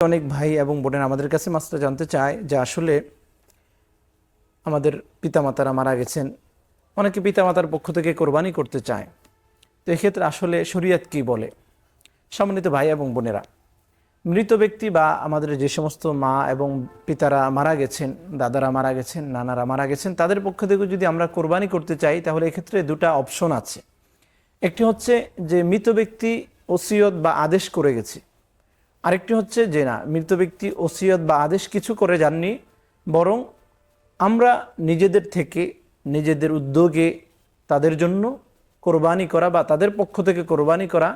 অনেক ভাই এবং বোনেরা আমাদের কাছে মাস্টার জানতে চায় যে আসলে আমাদের পিতামাতারা মারা গেছেন। অনেকে পিতামাতার পক্ষ থেকে কোরবানি করতে চায়। তো এক্ষেত্রে আসলে শরীয়ত কি বলে? সম্মানিত ভাই এবং বোনেরা, মৃত ব্যক্তি বা আমাদের যে সমস্ত মা এবং পিতারা মারা গেছেন, দাদারা মারা গেছেন, নানারা মারা গেছেন, তাদের পক্ষ থেকে যদি আমরা কোরবানি করতে চাই, তাহলে এক্ষেত্রে দুটা অপশন আছে। একটি হচ্ছে যে মৃত ব্যক্তি ওসিয়ত বা আদেশ করে গেছে। আরেকটি হচ্ছে যে না, মৃত ব্যক্তি ওসিয়ত বা আদেশ কিছু করে যাননি, বরং আমরা নিজেদের থেকে, নিজেদের উদ্যোগে তাদের জন্য কোরবানি করা বা তাদের পক্ষ থেকে কোরবানি করা,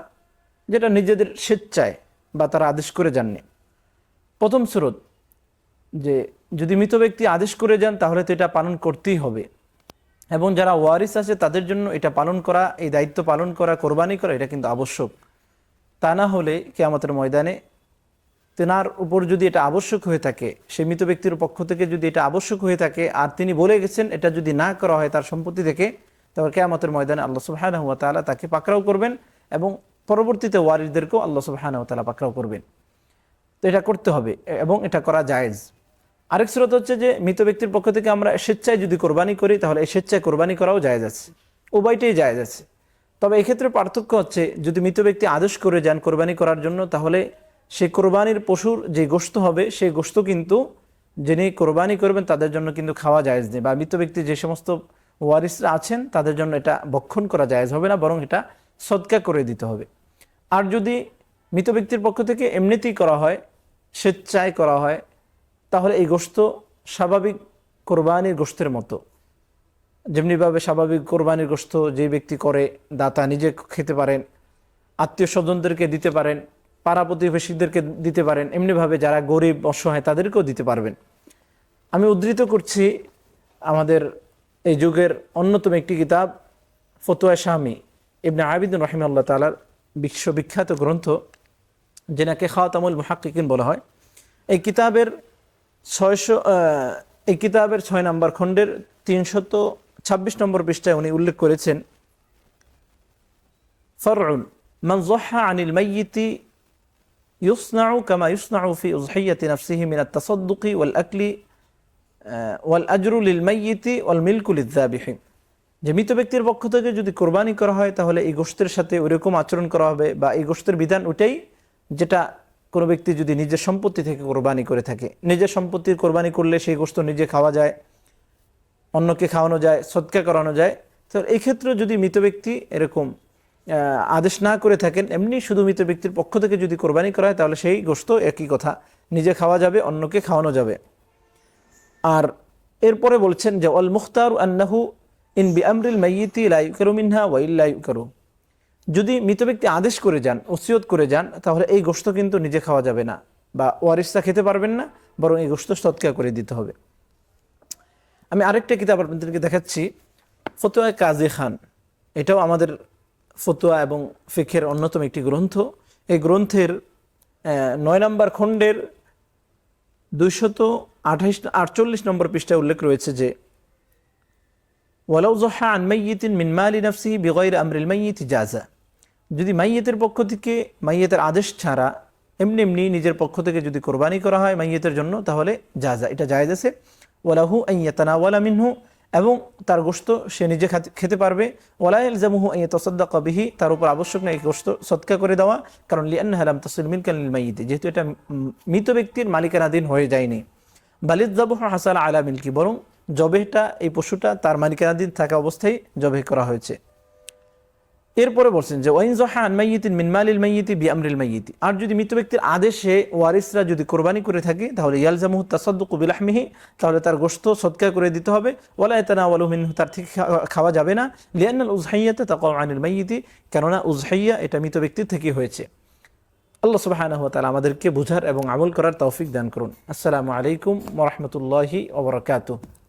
যেটা নিজেদের স্বেচ্ছায় বা তারা আদেশ করে যাননি। প্রথম স্রোত, যে যদি মৃত ব্যক্তি আদেশ করে যান, তাহলে তো এটা পালন করতেই হবে। এবং যারা ওয়ারিস আছে, তাদের জন্য এটা পালন করা, এই দায়িত্ব পালন করা, কোরবানি করা, এটা কিন্তু আবশ্যক। তা না হলে কেয়ামতের ময়দানে তেনার উপর যদি এটা আবশ্যক হয়ে থাকে সে মৃত ব্যক্তির পক্ষ থেকে যদি এটা আবশ্যক হয়ে থাকে, আর তিনি বলে গেছেন এটা যদি না করা হয় তার সম্পত্তি থেকে তবে কেয়ামতের ময়দানে আল্লাহ সুবহানাহু ওয়া তাআলা তাকে পাকড়াও করবেন এবং পরবর্তীতে ওয়ারিসদেরকেও আল্লাহ সুবহানাহু ওয়া তাআলা পাকড়াও করবেন। তো এটা করতে হবে এবং এটা করা জায়েজ। আরেক স্রোত হচ্ছে যে, মৃত ব্যক্তির পক্ষ থেকে আমরা স্বেচ্ছায় যদি কোরবানি করি, তাহলে এই স্বেচ্ছায় কোরবানি করাও জায়েজ আছে। উভয়টাই জায়েজ আছে। তবে এক্ষেত্রে পার্থক্য হচ্ছে, যদি মৃত ব্যক্তি আদেশ করে যান কোরবানি করার জন্য, তাহলে সেই কোরবানির পশুর যে গোস্ত হবে সেই গোস্ত কিন্তু যিনি কোরবানি করবেন, তাদের জন্য কিন্তু খাওয়া জায়েজ নেই। বা মৃত ব্যক্তি যে সমস্ত ওয়ারিসরা আছেন, তাদের জন্য এটা ভক্ষণ করা জায়েজ হবে না, বরং এটা সৎকা করে দিতে হবে। আর যদি মৃত ব্যক্তির পক্ষ থেকে এমনিতেই করা হয়, স্বেচ্ছায় করা হয়, তাহলে এই গোস্ত স্বাভাবিক কোরবানির গোস্তের মতো। যেমনিভাবে স্বাভাবিক কোরবানির গোস্ত যে ব্যক্তি করে, দাতা নিজে খেতে পারেন আত্মীয় স্বজনদেরকে দিতে পারেন পাড়া প্রতিবেশীদেরকে দিতে পারেন, এমনিভাবে যারা গরিব, অসহায় তাদেরকেও দিতে পারবেন। আমি উদ্ধৃত করছি আমাদের এই যুগের অন্যতম একটি কিতাব, ফতোয়া শামি ইবনে আবিদিন রহিমাল্লাহ তালার বিশ্ববিখ্যাত গ্রন্থ, যেনাকে খাওয়াতামুল মুহাক্কিকিন বলা হয়। এই কিতাবের ছয়শো এই কিতাবের ছয় নম্বর খণ্ডের তিনশত ছাব্বিশ নম্বর পৃষ্ঠায় উনি উল্লেখ করেছেন, ফরউন মনজহা আনিল মাইয়িতি يصنع কামা يصنع في أضحية نفسه من التصدق ওয়াল والأجر ওয়াল والملك মাইয়িতি মিলকুল যে মৃত ব্যক্তির পক্ষ থেকে যদি কোরবানি করা হয়, তাহলে এই গোষ্ঠীর সাথে ওইরকম আচরণ করা হবে বা এই গোষ্ঠীর বিধান ওটাই যেটা কোনো ব্যক্তি যদি নিজের সম্পত্তি থেকে কোরবানি করে থাকে। নিজের সম্পত্তির কোরবানি করলে সেই গোষ্ঠ নিজে খাওয়া যায়, অন্যকে খাওয়ানো যায়, সৎকা করানো যায়। তো এক্ষেত্রে যদি মৃত ব্যক্তি এরকম আদেশ না করে থাকেন, এমনি শুধু মৃত ব্যক্তির পক্ষ থেকে যদি কোরবানি করা হয়, তাহলে সেই গোস্ত একই কথা। নিজে খাওয়া যাবে, অন্যকে খাওয়ানো যাবে। আর এরপরে বলছেন যে অল মুখতার আন্নাহু ইন বি আমরিল মাইয়িতি লা ইউকারু মিনহা ওয়া ইল্লা ইউকারু। যদি মৃত ব্যক্তি আদেশ করে যান, ওসিয়ত করে যান, তাহলে এই গোস্ত কিন্তু নিজে খাওয়া যাবে না বা ওয়ারিসটা খেতে পারবেন না, বরং এই গোস্ত সৎকা করে দিতে হবে। আমি আরেকটা কিতাব আপনাদেরকে দেখাচ্ছি, ফতোয়া কাজী খান। এটাও আমাদের ফতোয়া এবং ফিখের অন্যতম একটি গ্রন্থ। এই গ্রন্থের নয় নম্বর খণ্ডের দুইশত আঠাইশ, আটচল্লিশ নম্বর পৃষ্ঠায় উল্লেখ রয়েছে যে, ওয়ালাউ জহা আন মাইয়িতিন নাফসি বিগৈর আমরিল মাইয়িত জাজা যদি মাইয়েতের পক্ষ থেকে মাইয়েতের আদেশ ছাড়া এমনি এমনি নিজের পক্ষ থেকে যদি কোরবানি করা হয় মাইয়েতের জন্য, তাহলে জাজা, এটা জায়েজ আছে। ওয়ালাহু আইয়াতানা ওয়ালা মিনহু এবং তার গোস্ত সে নিজে খাতে- পারবে। ওলাইল জামুহু এ তসদ্দা কবিহি তার উপর আবশ্যক নেই গোস্ত সৎকা করে দেওয়া, কারণ লিয়ান হালাম তসিল মিনকাল মাইতে যেহেতু এটা মৃত ব্যক্তির মালিকানাধীন হয়ে যায়নি। বালিদ জাবহ হাসাল আলা মিল্কি, বরং জবেহটা, এই পশুটা তার মালিকানাধীন থাকা অবস্থায় জবেহ করা হয়েছে। এরপরে বলছেন যে, ওয়াইন জহা আন মাইয়িতিন মিন মালিল মাইয়িতি বি আমরিল মাইয়িতি। আর যদি মৃত ব্যক্তির আদেশে ওয়ারিসরা যদি কোরবানি করে থাকে, তাহলে ইয়ালজামুহু তাসাদ্দুকু বিলাহমিহি, তাহলে তার গোশত সদকা করে দিতে হবে। ওয়ালা ইয়াতানাওয়ালু মিনহু, তার থেকে খাওয়া যাবে না। লিআন্নাল উযহাইয়াতা তাকাউ আনিল মাইয়িতি, কেননা উযহাইয়া এটা মৃত ব্যক্তির থেকে হয়েছে। আল্লাহ সুবহানাহু ওয়া তাআলা আমাদেরকে বুঝার এবং আমল করার তৌফিক দান করুন। আসসালামু আলাইকুম ওয়া রাহমাতুল্লাহি ওয়া বারাকাতুহু।